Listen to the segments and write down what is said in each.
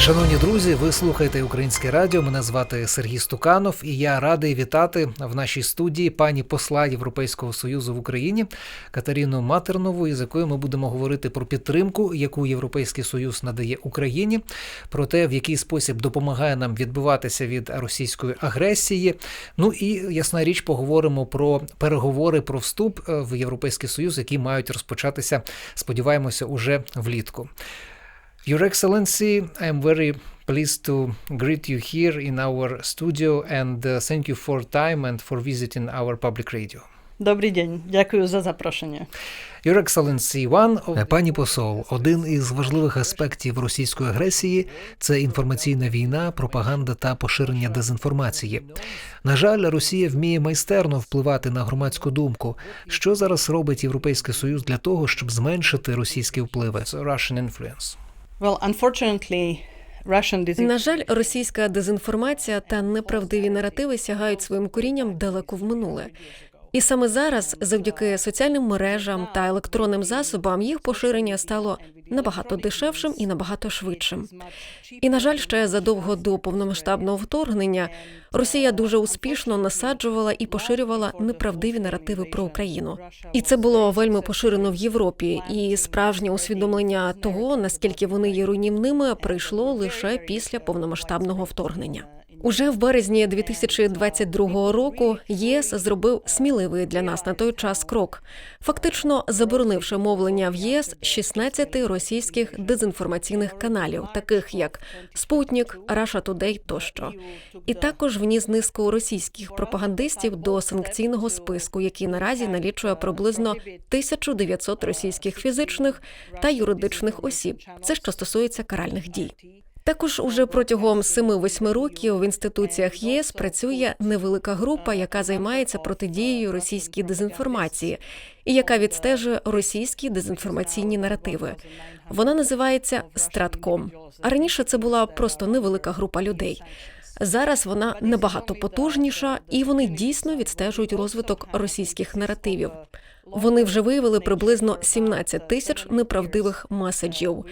Шановні друзі, ви слухаєте українське радіо. Мене звати Сергій Стуканов, і я радий вітати в нашій студії пані посла Європейського союзу в Україні Катерину Матернову, із якою ми будемо говорити про підтримку, яку Європейський Союз надає Україні, про те, в який спосіб допомагає нам відбиватися від російської агресії. Ну і ясна річ, поговоримо про переговори про вступ е, в Європейський Союз, які мають розпочатися, сподіваємося, уже влітку. Your Excellency, I'm very pleased to greet you here in our studio and uh, thank you for time and for visiting our public radio. Добрий день, дякую за запрошення. Your Excellency, one of... Пані посол, один із важливих аспектів російської агресії це інформаційна війна, пропаганда та поширення дезінформації. На жаль, Росія вміє майстерно впливати на громадську думку. Що зараз робить Європейський Союз для того, щоб зменшити російські впливи? Russian influence. Well, unfortunately, На жаль, російська дезінформація та неправдиві наративи сягають своїм корінням далеко в минуле. І саме зараз, завдяки соціальним мережам та електронним засобам, їх поширення стало набагато дешевшим і набагато швидшим. І на жаль, ще задовго до повномасштабного вторгнення Росія дуже успішно насаджувала і поширювала неправдиві наративи про Україну. І це було вельми поширено в Європі. І справжнє усвідомлення того, наскільки вони є руйнівними, прийшло лише після повномасштабного вторгнення. Уже в березні 2022 року ЄС зробив сміливий для нас на той час крок, фактично заборонивши мовлення в ЄС 16 російських дезінформаційних каналів, таких як Спутник, Раша Тудей тощо, і також вніс низку російських пропагандистів до санкційного списку, який наразі налічує приблизно 1900 російських фізичних та юридичних осіб. Це що стосується каральних дій. Також уже протягом 7-8 років в інституціях ЄС працює невелика група, яка займається протидією російській дезінформації і яка відстежує російські дезінформаційні наративи. Вона називається Стратком. А раніше це була просто невелика група людей. Зараз вона набагато потужніша, і вони дійсно відстежують розвиток російських наративів. Вони вже виявили приблизно 17 тисяч неправдивих меседжів.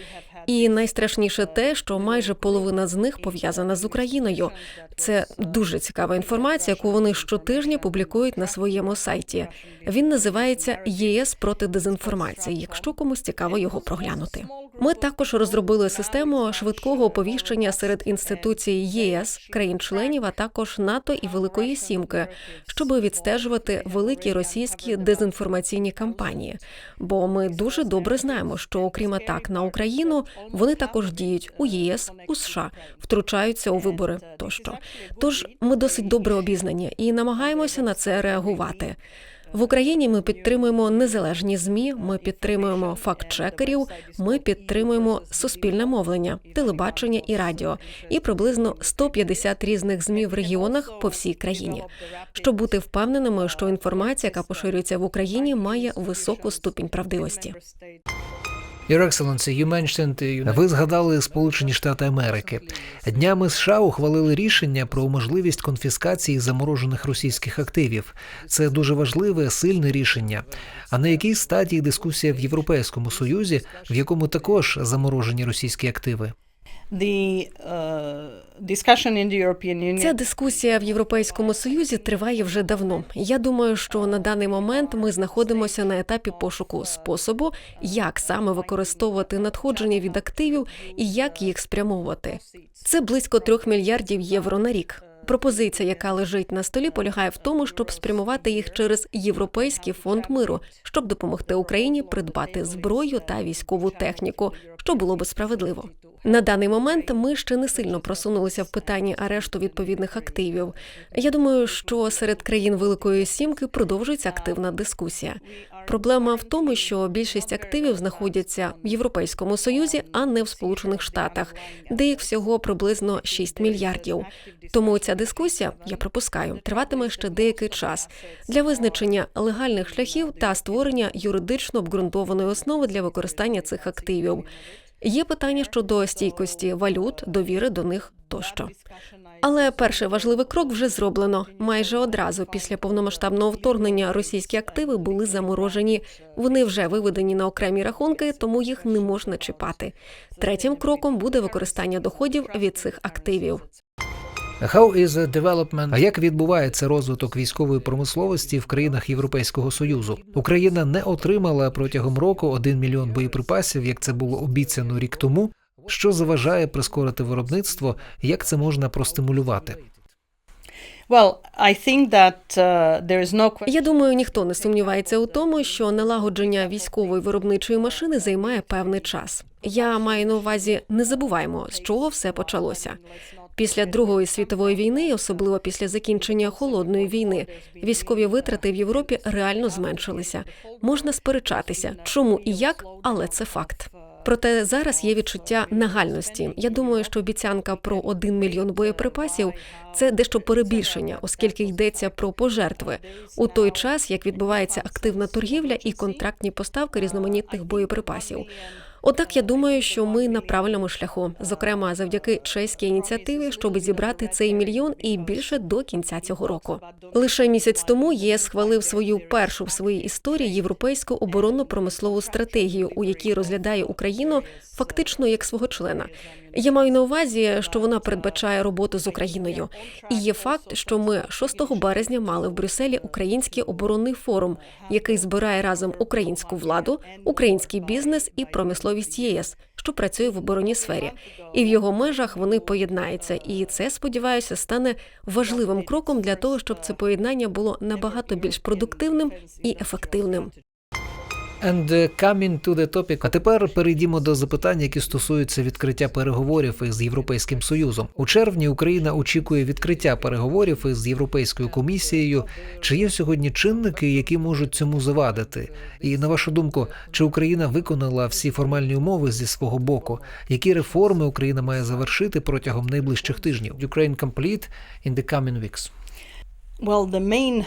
І найстрашніше те, що майже половина з них пов'язана з Україною. Це дуже цікава інформація, яку вони щотижня публікують на своєму сайті. Він називається ЄС проти дезінформації. Якщо комусь цікаво його проглянути. Ми також розробили систему швидкого оповіщення серед інституцій ЄС, країн-членів, а також НАТО і Великої Сімки, щоб відстежувати великі російські дезінформаційні кампанії. Бо ми дуже добре знаємо, що окрім атак на Україну, вони також діють у ЄС, у США, втручаються у вибори тощо. Тож ми досить добре обізнані і намагаємося на це реагувати. В Україні ми підтримуємо незалежні змі. Ми підтримуємо факт-чекерів, ми підтримуємо суспільне мовлення, телебачення і радіо, і приблизно 150 різних змі в регіонах по всій країні, щоб бути впевненими, що інформація, яка поширюється в Україні, має високу ступінь правдивості. Your Excellency, you mentioned... Ви згадали Сполучені Штати Америки. Днями США ухвалили рішення про можливість конфіскації заморожених російських активів. Це дуже важливе, сильне рішення. А на якій стадії дискусія в Європейському Союзі, в якому також заморожені російські активи? The uh, Ця дискусія в Європейському Союзі триває вже давно. Я думаю, що на даний момент ми знаходимося на етапі пошуку способу, як саме використовувати надходження від активів і як їх спрямовувати. Це близько трьох мільярдів євро на рік. Пропозиція, яка лежить на столі, полягає в тому, щоб спрямувати їх через Європейський фонд миру, щоб допомогти Україні придбати зброю та військову техніку, що було би справедливо. На даний момент ми ще не сильно просунулися в питанні арешту відповідних активів. Я думаю, що серед країн Великої Сімки продовжується активна дискусія. Проблема в тому, що більшість активів знаходяться в Європейському Союзі, а не в Сполучених Штатах, де їх всього приблизно 6 мільярдів. Тому ця дискусія, я припускаю, триватиме ще деякий час для визначення легальних шляхів та створення юридично обґрунтованої основи для використання цих активів. Є питання щодо стійкості валют, довіри до них тощо. Але перший важливий крок вже зроблено. Майже одразу після повномасштабного вторгнення російські активи були заморожені. Вони вже виведені на окремі рахунки, тому їх не можна чіпати. Третім кроком буде використання доходів від цих активів. How is the development? А як відбувається розвиток військової промисловості в країнах Європейського союзу? Україна не отримала протягом року 1 мільйон боєприпасів, як це було обіцяно рік тому. Що заважає прискорити виробництво? Як це можна простимулювати? Well, I think that uh, there is no. Я думаю, ніхто не сумнівається у тому, що налагодження військової виробничої машини займає певний час. Я маю на увазі, не забуваємо, з чого все почалося. Після Другої світової війни, особливо після закінчення холодної війни, військові витрати в Європі реально зменшилися. Можна сперечатися, чому і як, але це факт. Проте зараз є відчуття нагальності. Я думаю, що обіцянка про 1 мільйон боєприпасів це дещо перебільшення, оскільки йдеться про пожертви у той час, як відбувається активна торгівля і контрактні поставки різноманітних боєприпасів. Однак я думаю, що ми на правильному шляху, зокрема завдяки чеській ініціативі, щоб зібрати цей мільйон і більше до кінця цього року. Лише місяць тому ЄС схвалив свою першу в своїй історії європейську оборонно-промислову стратегію, у якій розглядає Україну фактично як свого члена. Я маю на увазі, що вона передбачає роботу з Україною. І є факт, що ми 6 березня мали в Брюсселі український оборонний форум, який збирає разом українську владу, український бізнес і промисловість ЄС, що працює в оборонній сфері. І в його межах вони поєднаються. І це сподіваюся стане важливим кроком для того, щоб це поєднання було набагато більш продуктивним і ефективним. And uh, coming to the topic. А тепер перейдімо до запитань, які стосуються відкриття переговорів із Європейським Союзом. У червні Україна очікує відкриття переговорів із Європейською комісією. Чи є сьогодні чинники, які можуть цьому завадити? І на вашу думку, чи Україна виконала всі формальні умови зі свого боку? Які реформи Україна має завершити протягом найближчих тижнів? Ukraine complete in the coming weeks. Well, the main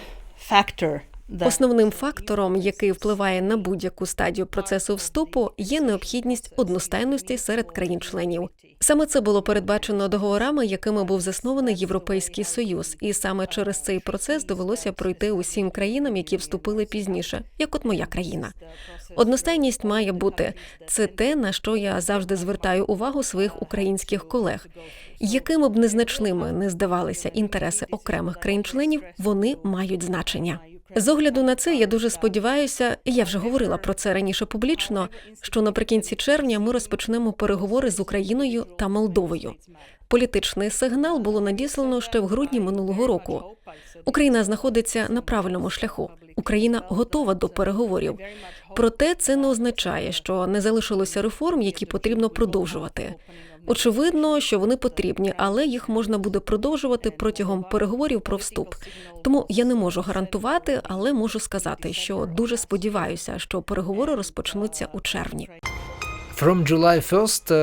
factor Основним фактором, який впливає на будь-яку стадію процесу вступу, є необхідність одностайності серед країн-членів. Саме це було передбачено договорами, якими був заснований Європейський Союз, і саме через цей процес довелося пройти усім країнам, які вступили пізніше, як от моя країна. Одностайність має бути це те, на що я завжди звертаю увагу своїх українських колег. Якими б незначними не здавалися інтереси окремих країн-членів, вони мають значення. З огляду на це я дуже сподіваюся, я вже говорила про це раніше публічно. Що наприкінці червня ми розпочнемо переговори з Україною та Молдовою. Політичний сигнал було надіслано ще в грудні минулого року. Україна знаходиться на правильному шляху. Україна готова до переговорів. Проте це не означає, що не залишилося реформ, які потрібно продовжувати. Очевидно, що вони потрібні, але їх можна буде продовжувати протягом переговорів про вступ. Тому я не можу гарантувати, але можу сказати, що дуже сподіваюся, що переговори розпочнуться у червні. From July 1st,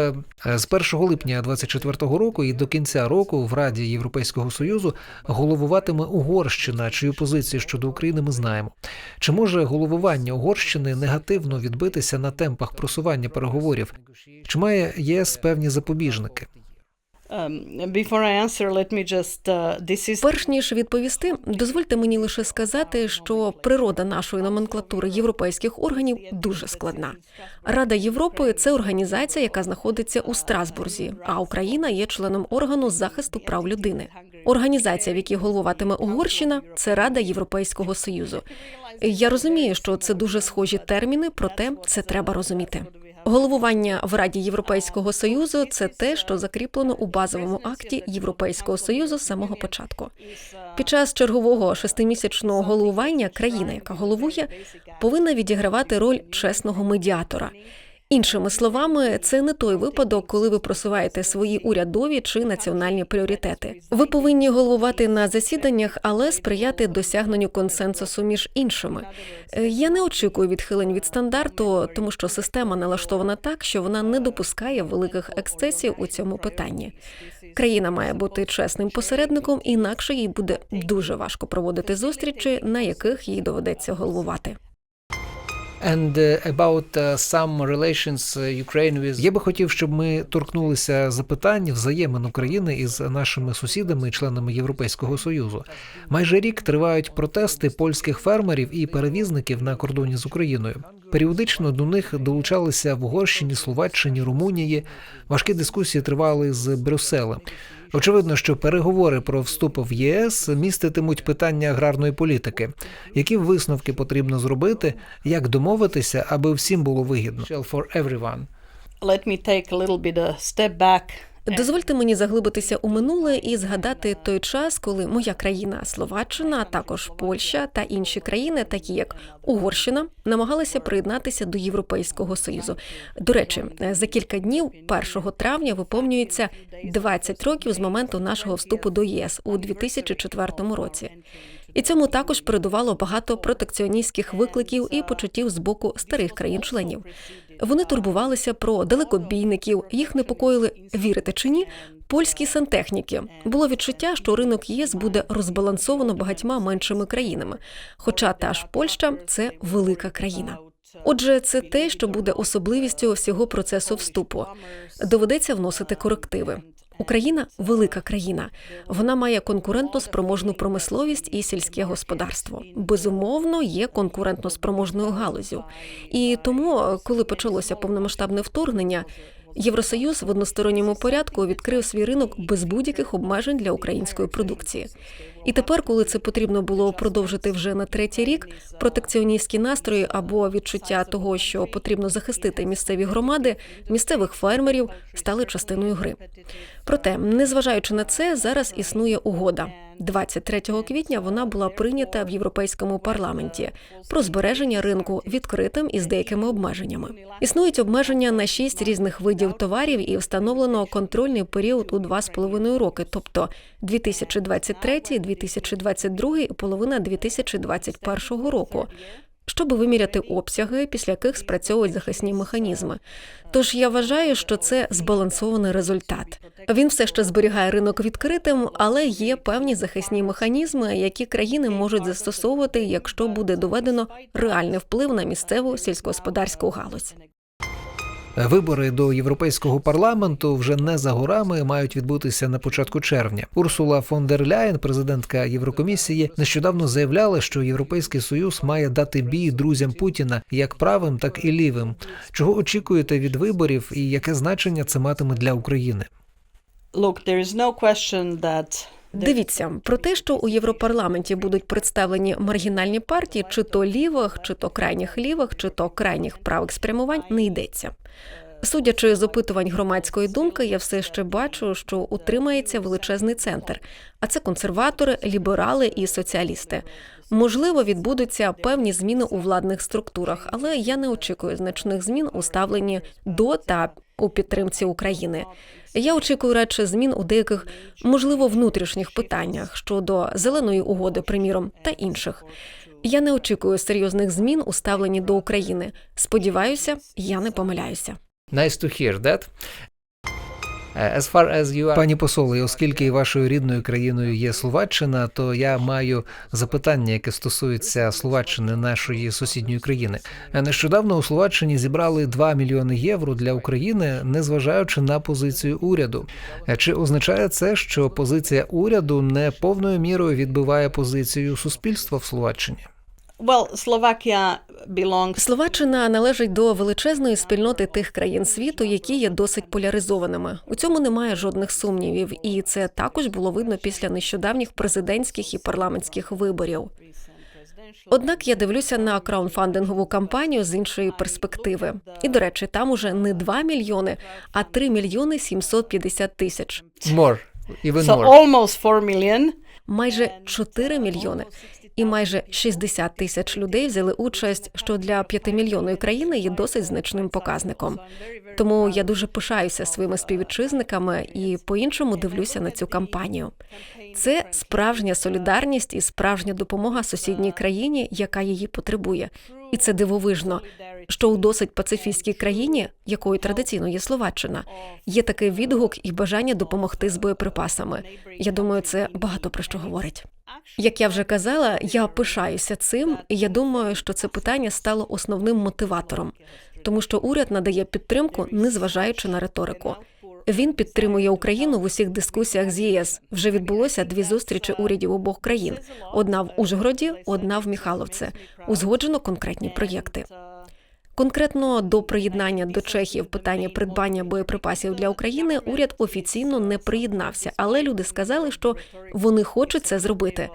е, з 1 липня 2024 року і до кінця року в Раді Європейського Союзу головуватиме Угорщина, чию позицію щодо України ми знаємо. Чи може головування Угорщини негативно відбитися на темпах просування переговорів? Чи має ЄС певні запобіжники? Перш ніж відповісти, дозвольте мені лише сказати, що природа нашої номенклатури європейських органів дуже складна. Рада Європи це організація, яка знаходиться у Страсбурзі, а Україна є членом органу захисту прав людини. Організація, в якій головуватиме Угорщина, це Рада Європейського Союзу. Я розумію, що це дуже схожі терміни, проте це треба розуміти. Головування в Раді Європейського союзу це те, що закріплено у базовому акті Європейського союзу з самого початку. Під час чергового шестимісячного головування країна, яка головує, повинна відігравати роль чесного медіатора. Іншими словами, це не той випадок, коли ви просуваєте свої урядові чи національні пріоритети. Ви повинні головувати на засіданнях, але сприяти досягненню консенсусу між іншими. Е, Я не очікую відхилень від стандарту, тому що система налаштована так, що вона не допускає великих ексцесів у цьому питанні. Країна має бути чесним посередником, інакше їй буде дуже важко проводити зустрічі, на яких їй доведеться головувати. And uh, about uh, some relations uh, Ukraine with... Я би хотів, щоб ми торкнулися запитань взаємин України із нашими сусідами членами Європейського Союзу. Майже рік тривають протести польських фермерів і перевізників на кордоні з Україною. Періодично до них долучалися в Угорщині, Словаччині, Румунії. Важкі дискусії тривали з Брюсселем. Очевидно, що переговори про вступ в ЄС міститимуть питання аграрної політики. Які висновки потрібно зробити, як домовитися, аби всім було вигідно? Let me take a little bit a step back. Дозвольте мені заглибитися у минуле і згадати той час, коли моя країна Словаччина, а також Польща та інші країни, такі як Угорщина, намагалися приєднатися до Європейського союзу. До речі, за кілька днів, 1 травня, виповнюється 20 років з моменту нашого вступу до ЄС у 2004 році. І цьому також передувало багато протекціоністських викликів і почуттів з боку старих країн-членів. Вони турбувалися про далекобійників, їх непокоїли вірити чи ні. Польські сантехніки було відчуття, що ринок ЄС буде розбалансовано багатьма меншими країнами. Хоча та ж Польща це велика країна. Отже, це те, що буде особливістю всього процесу вступу. Доведеться вносити корективи. Україна велика країна. Вона має конкурентно спроможну промисловість і сільське господарство. Безумовно, є конкурентно спроможною галузю. І тому, коли почалося повномасштабне вторгнення. Євросоюз в односторонньому порядку відкрив свій ринок без будь-яких обмежень для української продукції. І тепер, коли це потрібно було продовжити вже на третій рік, протекціоністські настрої або відчуття того, що потрібно захистити місцеві громади, місцевих фермерів стали частиною гри. Проте, незважаючи на це, зараз існує угода. 23 квітня вона була прийнята в європейському парламенті про збереження ринку відкритим і з деякими обмеженнями. Існують обмеження на шість різних видів товарів і встановлено контрольний період у два з половиною роки, тобто 2023, 2022 і половина 2021 року. Щоб виміряти обсяги, після яких спрацьовують захисні механізми. Тож я вважаю, що це збалансований результат. Він все ще зберігає ринок відкритим, але є певні захисні механізми, які країни можуть застосовувати, якщо буде доведено реальний вплив на місцеву сільськогосподарську галузь. Вибори до європейського парламенту вже не за горами мають відбутися на початку червня. Урсула фон дер Ляєн, президентка Єврокомісії, нещодавно заявляла, що Європейський союз має дати бій друзям Путіна як правим, так і лівим. Чого очікуєте від виборів і яке значення це матиме для України? Look, there is no question that Дивіться про те, що у Європарламенті будуть представлені маргінальні партії, чи то лівих, чи то крайніх лівих, чи то крайніх правих спрямувань, не йдеться. Судячи з опитувань громадської думки, я все ще бачу, що утримається величезний центр, а це консерватори, ліберали і соціалісти. Можливо, відбудуться певні зміни у владних структурах, але я не очікую значних змін у ставленні до та у підтримці України. Я очікую радше змін у деяких, можливо, внутрішніх питаннях щодо зеленої угоди, приміром, та інших. Я не очікую серйозних змін у ставленні до України. Сподіваюся, я не помиляюся. Nice to hear that. As far as. Пані посоле, оскільки вашою рідною країною є Словаччина, то я маю запитання, яке стосується Словаччини, нашої сусідньої країни. Нещодавно у Словаччині зібрали 2 мільйони євро для України, незважаючи на позицію уряду. Чи означає це, що позиція уряду не повною мірою відбиває позицію суспільства в Словаччині? Well, Slovakia belongs Словаччина належить до величезної спільноти тих країн світу, які є досить поляризованими. У цьому немає жодних сумнівів, і це також було видно після нещодавніх президентських і парламентських виборів. Однак я дивлюся на краунфандингову кампанію з іншої перспективи. І до речі, там уже не 2 мільйони, а 3 мільйони 750 тисяч. More. Even so almost 4 million. майже 4 мільйони. І майже 60 тисяч людей взяли участь, що для п'ятимільйонної країни є досить значним показником. Тому я дуже пишаюся своїми співвітчизниками і по-іншому дивлюся на цю кампанію. Це справжня солідарність і справжня допомога сусідній країні, яка її потребує. І це дивовижно, що у досить пацифістській країні, якою традиційно є Словаччина, є такий відгук і бажання допомогти з боєприпасами. Я думаю, це багато про що говорить. Як я вже казала, я пишаюся цим, і я думаю, що це питання стало основним мотиватором, тому що уряд надає підтримку, незважаючи на риторику. Він підтримує Україну в усіх дискусіях з ЄС. Вже відбулося дві зустрічі урядів обох країн: одна в Ужгороді, одна в Міхаловці. Узгоджено конкретні проєкти. Конкретно до приєднання до Чехії в питанні придбання боєприпасів для України уряд офіційно не приєднався, але люди сказали, що вони хочуть це зробити.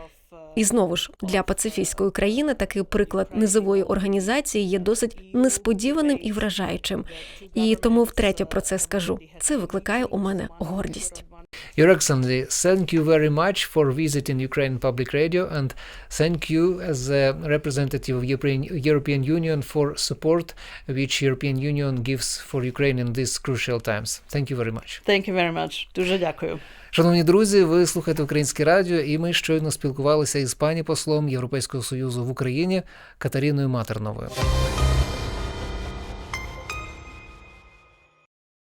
І знову ж для пацифійської країни такий приклад низової організації є досить несподіваним і вражаючим. І тому втретє про це скажу. Це викликає у мене гордість. Your Excellency, thank you very much for visiting Ukraine Public Radio and thank you as a representative of European, European Union for support which European Union gives for Ukraine in these crucial times. Thank you very much. Thank you very much. Дуже дякую. Шановні друзі, ви слухаєте Українське радіо, і ми щойно спілкувалися із пані послом Європейського Союзу в Україні Катериною Матерновою.